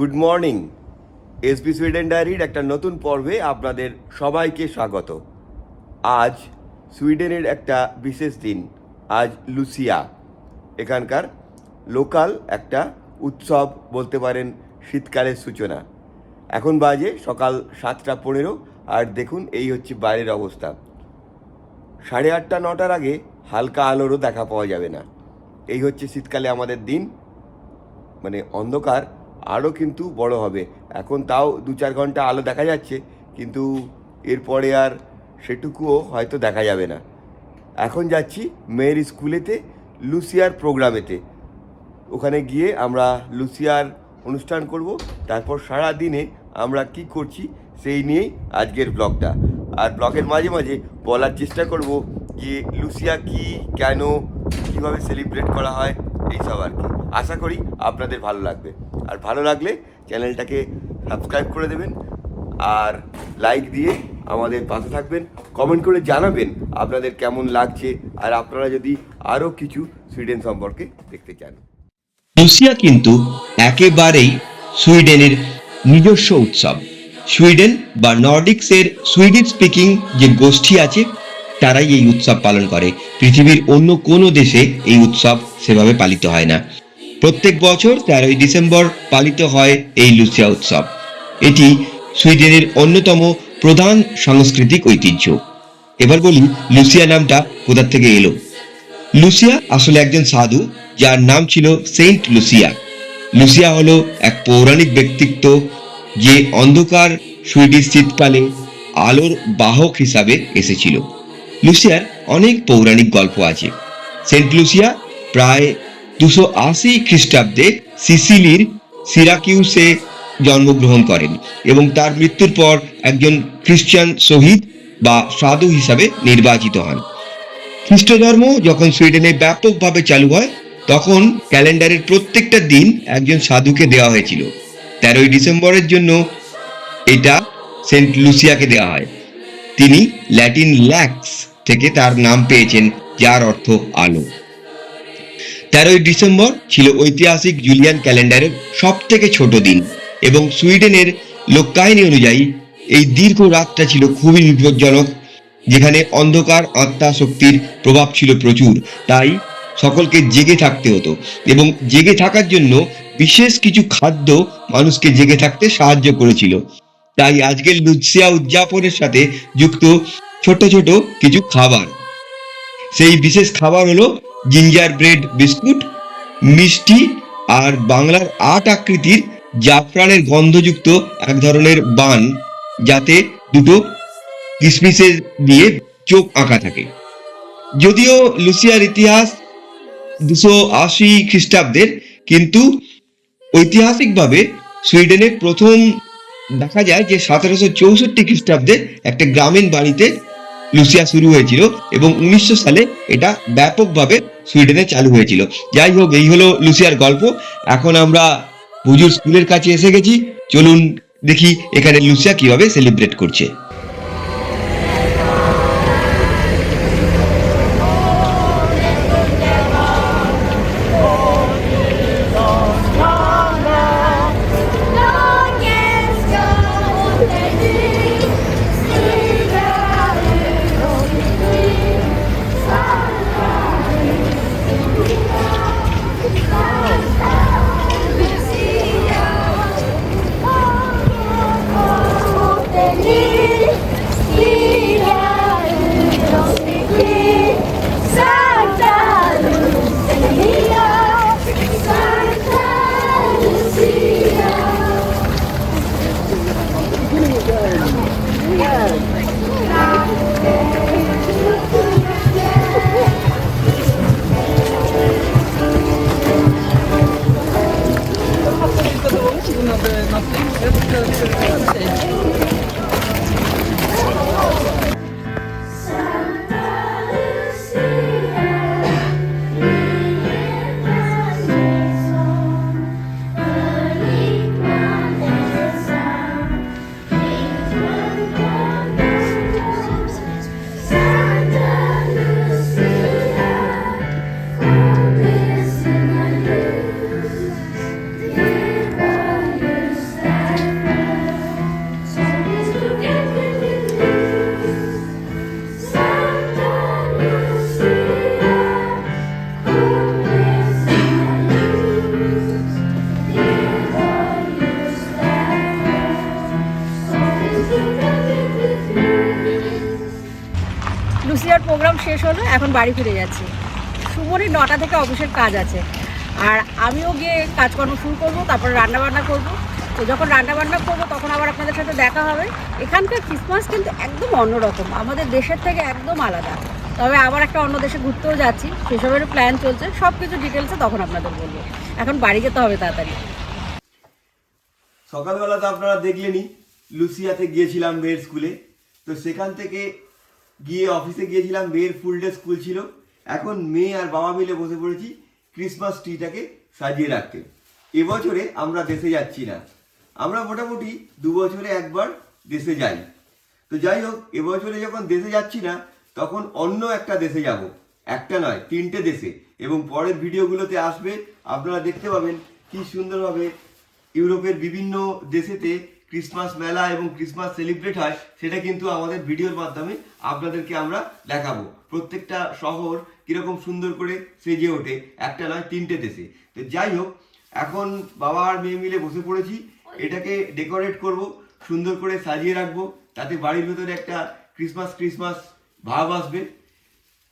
Good morning SB Sweden ডায়েরির একটা নতুন পর্বে আপনাদের সবাইকে স্বাগত। আজ সুইডেনের একটা বিশেষ দিন, আজ লুসিয়া। এখানকার লোকাল একটা উৎসব বলতে পারেন শীতকালের সূচনা। এখন বাজে সকাল সাতটা পনেরো, আর দেখুন এই হচ্ছে বাইরের অবস্থা। সাড়ে আটটা, নটার আগে হালকা আলোরও দেখা পাওয়া যাবে না। এই হচ্ছে শীতকালে আমাদের দিন মানে অন্ধকার আরও কিন্তু বড় হবে। এখন তাও দু চার ঘণ্টা আলো দেখা যাচ্ছে, কিন্তু এরপরে আর সেটুকুও হয়তো দেখা যাবে না। এখন যাচ্ছি মেয়ের স্কুলেতে, লুসিয়ার প্রোগ্রামেতে। ওখানে গিয়ে আমরা লুসিয়ার অনুষ্ঠান করব, তারপর সারা দিনে আমরা কি করছি সেই নিয়েই আজকের ব্লগটা। আর ব্লগের মাঝে মাঝে বলার চেষ্টা করব যে লুসিয়া কি, কেন, কীভাবে সেলিব্রেট করা হয় এইসব আর কি। আশা করি আপনাদের ভালো লাগবে। আর ভালো লাগলে চ্যানেলটাকে সাবস্ক্রাইব করে দেবেন আর লাইক দিয়ে আমাদের পাশে থাকবেন। কমেন্ট করে জানাবেন আপনাদের কেমন লাগছে আর আপনারা যদি আরও কিছু সুইডেন সম্পর্কে দেখতে চান। লুসিয়া কিন্তু একেবারেই সুইডেনের নিজস্ব উৎসব। সুইডেন বা নর্ডিক্সের সুইডিশ স্পিকিং যে গোষ্ঠী আছে তারাই এই উৎসব পালন করে। পৃথিবীর অন্য কোনো দেশে এই উৎসব সেভাবে পালিত হয় না। প্রত্যেক বছর তেরোই ডিসেম্বর পালিত হয় এই লুসিয়া উৎসব। এটি সুইডেনের অন্যতম প্রধান সাংস্কৃতিক ঐতিহ্য। এবার বলি লুসিয়া নামটা কোথা থেকে এলো? লুসিয়া আসলে একজন সাধু, যার নাম ছিল সেন্ট লুসিয়া লুসিয়া হলো এক পৌরাণিক ব্যক্তিত্ব যে অন্ধকার সুইডিশ শীতকালে আলোর বাহক হিসাবে এসেছিল। লুসিয়ার অনেক পৌরাণিক গল্প আছে। সেন্ট লুসিয়া প্রায় দুশো আশি খ্রিস্টাব্দে সিসিলির সিরাকিউসে জন্মগ্রহণ করেন এবং তার মৃত্যুর পর একজন খ্রিস্টান শহীদ বা সাধু হিসাবে নির্বাচিত হন। খ্রিস্ট ধর্ম যখন সুইডেনে ব্যাপকভাবে চালু হয়, তখন ক্যালেন্ডারের প্রত্যেকটা দিন একজন সাধুকে দেওয়া হয়েছিল। তেরোই ডিসেম্বরের জন্য এটা সেন্ট লুসিয়াকে দেওয়া হয়। তিনি ল্যাটিন ল্যাক্স থেকে তার নাম পেয়েছেন, যার অর্থ আলো। তেরোই ডিসেম্বর ছিল ঐতিহাসিক জুলিয়ান ক্যালেন্ডারের সব থেকে ছোট দিন এবং সুইডেনের লোককাহিনী অনুযায়ী এই দীর্ঘ রাতটা ছিল খুবই বিপজ্জনক, যেখানে অন্ধকার আত্মা শক্তির প্রভাব ছিল প্রচুর। তাই সকলকে জেগে থাকতে হতো এবং জেগে থাকার জন্য বিশেষ কিছু খাদ্য মানুষকে জেগে থাকতে সাহায্য করেছিল। তাই আজকের লুৎসিয়া উদযাপনের সাথে যুক্ত ছোট ছোট কিছু খাবার। সেই বিশেষ খাবার হলো জিঞ্জার ব্রেড বিস্কুট, মিষ্টি আর বাংলার আট আকৃতির জাফরানের গন্ধযুক্ত এক ধরনের বান, যাতে দুটো কিসমিসের দিয়ে চোখ আঁকা থাকে। যদিও লুসিয়ার ইতিহাস দুশো আশি খ্রিস্টাব্দের, কিন্তু ঐতিহাসিকভাবে সুইডেনে প্রথম দেখা যায় যে সতেরোশো চৌষট্টি খ্রিস্টাব্দে একটা গ্রামীণ বাড়িতে লুসিয়া শুরু হয়েছিল এবং উনিশশো সালে এটা ব্যাপকভাবে সুইডেনে চালু হয়েছিল। যাই হোক, এই হলো লুসিয়ার গল্প। এখন আমরা পুজোর স্কুলের কাছে এসে গেছি। চলুন দেখি এখানে লুসিয়া কীভাবে সেলিব্রেট করছে। Thank you. শেষ হলো, এখন বাড়ি ফিরে যাচ্ছি। সুমনের নটা থেকে অফিসের কাজ আছে। আর আমিও গিয়ে কাজকর্ম শুরু করব, তারপরে রান্নাবান্না করব। তো যখন রান্নাবান্না করব, তখন আবার আপনাদের সাথে দেখা হবে। এখানকার ক্রিসমাস কিন্তু একদম অন্যরকম। আমাদের দেশের থেকে একদম আলাদা। তবে আবার একটা অন্য দেশে ঘুরতেও যাচ্ছি। সেসবেরও প্ল্যান চলছে। সব কিছু ডিটেলসে তখন আপনাদের বলব। এখন বাড়ি যেতে হবে তাড়াতাড়ি। সকালবেলা তো আপনারা দেখলেনই, লুসিয়াতে গিয়েছিলাম মেয়ের স্কুলে। তো সেখান থেকে গিয়ে অফিসে গিয়েছিলাম, মেয়ের ফুল ডে স্কুল ছিল। এখন মেয়ে আর বাবা মিলে বসে পড়েছি ক্রিসমাস ট্রিটাকে সাজিয়ে রাখতে। এবছরে আমরা দেশে যাচ্ছি না। আমরা মোটামুটি দু বছরে একবার দেশে যাই। তো যাই হোক, এবছরে যখন দেশে যাচ্ছি না, তখন অন্য একটা দেশে যাব। একটা নয়, তিনটে দেশে। এবং পরের ভিডিওগুলোতে আসবে, আপনারা দেখতে পাবেন কি সুন্দরভাবে ইউরোপের বিভিন্ন দেশেতে ক্রিসমাস মেলা এবং ক্রিসমাস সেলিব্রেট হয়, সেটা কিন্তু আমাদের ভিডিওর মাধ্যমে আপনাদেরকে আমরা দেখাবো। প্রত্যেকটা শহর কীরকম সুন্দর করে সেজে ওঠে, একটা নয়, তিনটে দেশে। তো যাই হোক, এখন বাবা আর মেয়ে মিলে বসে পড়েছি, এটাকে ডেকোরেট করব, সুন্দর করে সাজিয়ে রাখব, তাতে বাড়ির ভেতরে একটা ক্রিসমাস ক্রিসমাস ভাব আসবে।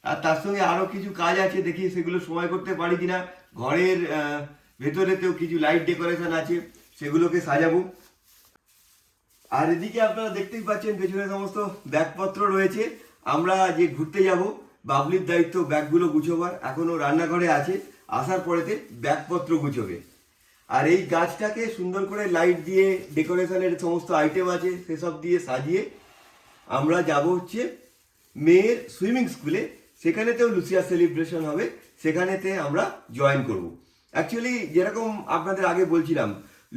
আর তার সঙ্গে আরও কিছু কাজ আছে, দেখি সেগুলো সময় করতে পারি কিনা। ঘরের ভেতরেতেও কিছু লাইট ডেকোরেশন আছে, সেগুলোকে সাজাবো। আর এদিকে আপনারা দেখতেই পাচ্ছেন পেছনে সমস্ত ব্যাগপত্র রয়েছে। আমরা যে ঘুরতে যাব, বাবলির দায়িত্ব ব্যাগগুলো গুছোবার, এখনও রান্নাঘরে আছে, আসার পরেতে ব্যাগপত্র গুছোবে। আর এই গাছটাকে সুন্দর করে লাইট দিয়ে ডেকোরেশনের সমস্ত আইটেম আছে, সেসব দিয়ে সাজিয়ে আমরা যাব হচ্ছে মেয়ের সুইমিং স্কুলে সেখানেতেও লুসিয়া সেলিব্রেশন হবে, সেখানেতে আমরা জয়েন করব। অ্যাকচুয়ালি যেরকম আপনাদের আগে বলছিলাম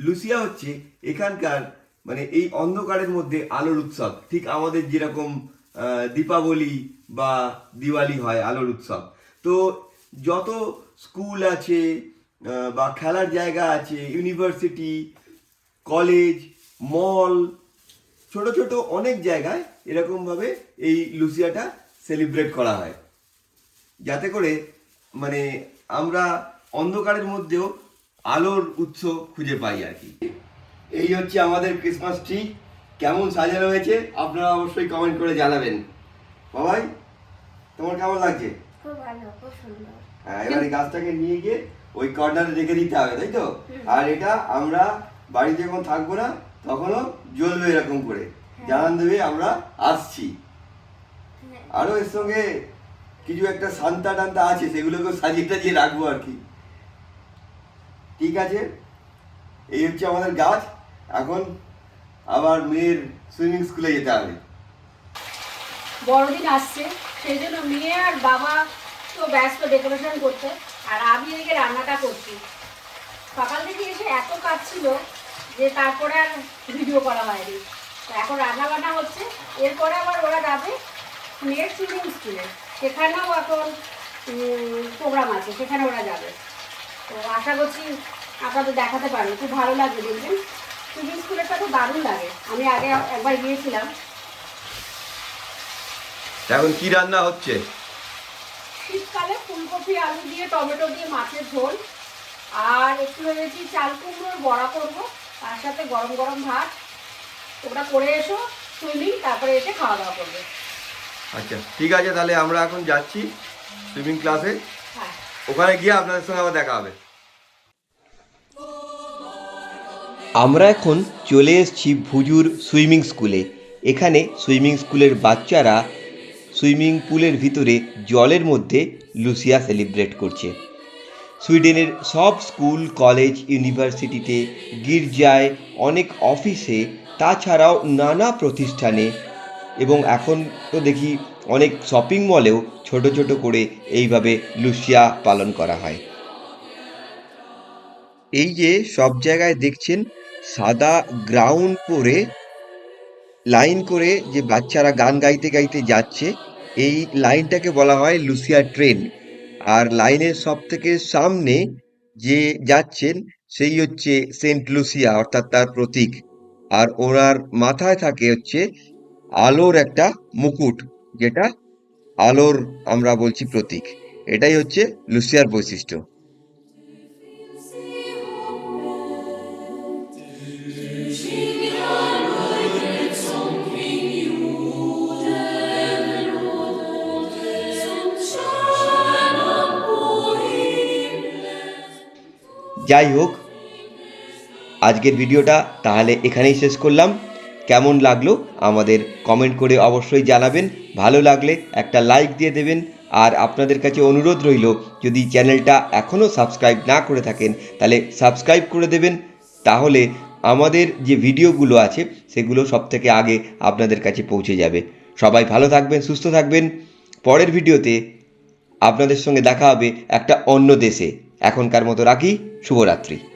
লুসিয়া হচ্ছে এখানকার মানে এই অন্ধকারের মধ্যে আলোর উৎসব, ঠিক আমাদের যেরকম দীপাবলি বা দিওয়ালি হয় আলোর উৎসব। তো যত স্কুল আছে বা খেলার জায়গা আছে, ইউনিভার্সিটি, কলেজ, মল, ছোট ছোট অনেক জায়গায় এরকমভাবে এই লুসিয়াটা সেলিব্রেট করা হয়। যাতে করে মানে আমরা অন্ধকারের মধ্যেও আলোর উৎস খুঁজে পাই আর কি। এই হচ্ছে আমাদের ক্রিসমাস ট্রি কেমন সাজানো হয়েছে আপনারা অবশ্যই কমেন্ট করে জানাবেন। বাবাই তোমার কেমন লাগছে? হ্যাঁ এবার এই গাছটাকে নিয়ে গিয়ে ওই কর্নারে রেখে দিতে হবে তাই তো? আর এটা আমরা বাড়িতে যখন থাকব না তখনও জ্বলবে এরকম করে। জানান দেবে আমরা আসছি। আরও এর সঙ্গে কিছু একটা সান্তা টান্তা আছে সেগুলোকে সাজিয়ে টাজিয়ে রাখব আর কি। ঠিক আছে? এই হচ্ছে আমাদের গাছ। এখন আবার মেয়ের সুইমিং স্কুলে যেতে হবে। বড়দিন আসছে, সেই জন্য মেয়ে আর বাবা তো ব্যস্ত ডেকোরেশন করতে, আর আমি এদিকে রান্নাটা করছি। সকাল থেকে এসে এত কাজ ছিল যে তারপরে আর ভিডিও করা হয়নি। এখন রান্না বান্না হচ্ছে, এরপরে আবার ওরা যাবে মেয়ের সুইমিং স্কুলে। সেখানেও এখন প্রোগ্রাম আছে, সেখানে ওরা যাবে। তো আশা করছি আপনাদের দেখাতে পারব, খুব ভালো লাগবে দেখবেন। সুইমিং স্কুলেরটা তো দারুণ লাগে। আমি আগে একবার গিয়েছিলাম। এখন কি রান্না হচ্ছে? শীতকালে ফুলকপি আলু দিয়ে টমেটো দিয়ে মাছের ঝোল। আর একটু ভেবেছি চাল কুমড়োর বড়া করব। তার সাথে গরম গরম ভাত। ওটা করে এসো সুইমিং তারপরে এসে খাওয়া দাওয়া করবে। আচ্ছা ঠিক আছে তাহলে আমরা এখন যাচ্ছি সুইমিং ক্লাসে হ্যাঁ। ওখানে গিয়ে আপনাদের সঙ্গে আবার দেখা হবে। আমরা এখন চলে এসেছি ভুজুর সুইমিং স্কুলে। এখানে সুইমিং স্কুলের বাচ্চারা সুইমিং পুলের ভিতরে জলের মধ্যে লুসিয়া সেলিব্রেট করছে। সুইডেনের সব স্কুল, কলেজ, ইউনিভার্সিটিতে, গির্জায়, অনেক অফিসে, তাছাড়াও নানা প্রতিষ্ঠানে এবং এখন তো দেখি অনেক শপিং মলেও ছোট ছোট করে এইভাবে লুসিয়া পালন করা হয়। এই যে সব জায়গায় দেখছেন সাদা গ্রাউন্ড পরে লাইন করে যে বাচ্চারা গান গাইতে গাইতে যাচ্ছে, এই লাইনটাকে বলা হয় লুসিয়া ট্রেন। আর লাইনের সব থেকে সামনে যে যাচ্ছেন, সেই হচ্ছে সেন্ট লুসিয়া, অর্থাৎ তার প্রতীক। আর ওনার মাথায় থাকে হচ্ছে আলোর একটা মুকুট, যেটা আলোর আমরা বলছি প্রতীক। এটাই হচ্ছে লুসিয়ার বৈশিষ্ট্য। যাই হোক, আজকের ভিডিওটা তাহলে এখানেই শেষ করলাম। কেমন লাগল আমাদের কমেন্ট করে অবশ্যই জানাবেন। ভালো লাগলে একটা লাইক দিয়ে দেবেন। আর আপনাদের কাছে অনুরোধ রইল, যদি চ্যানেলটা এখনও সাবস্ক্রাইব না করে থাকেন, তাহলে সাবস্ক্রাইব করে দেবেন। তাহলে আমাদের যে ভিডিওগুলো আছে, সেগুলো সব থেকে আগে আপনাদের কাছে পৌঁছে যাবে। সবাই ভালো থাকবেন, সুস্থ থাকবেন। পরের ভিডিওতে আপনাদের সঙ্গে দেখা হবে একটা অন্য দেশে। এখনকার মতো রাখি শুভরাত্রি।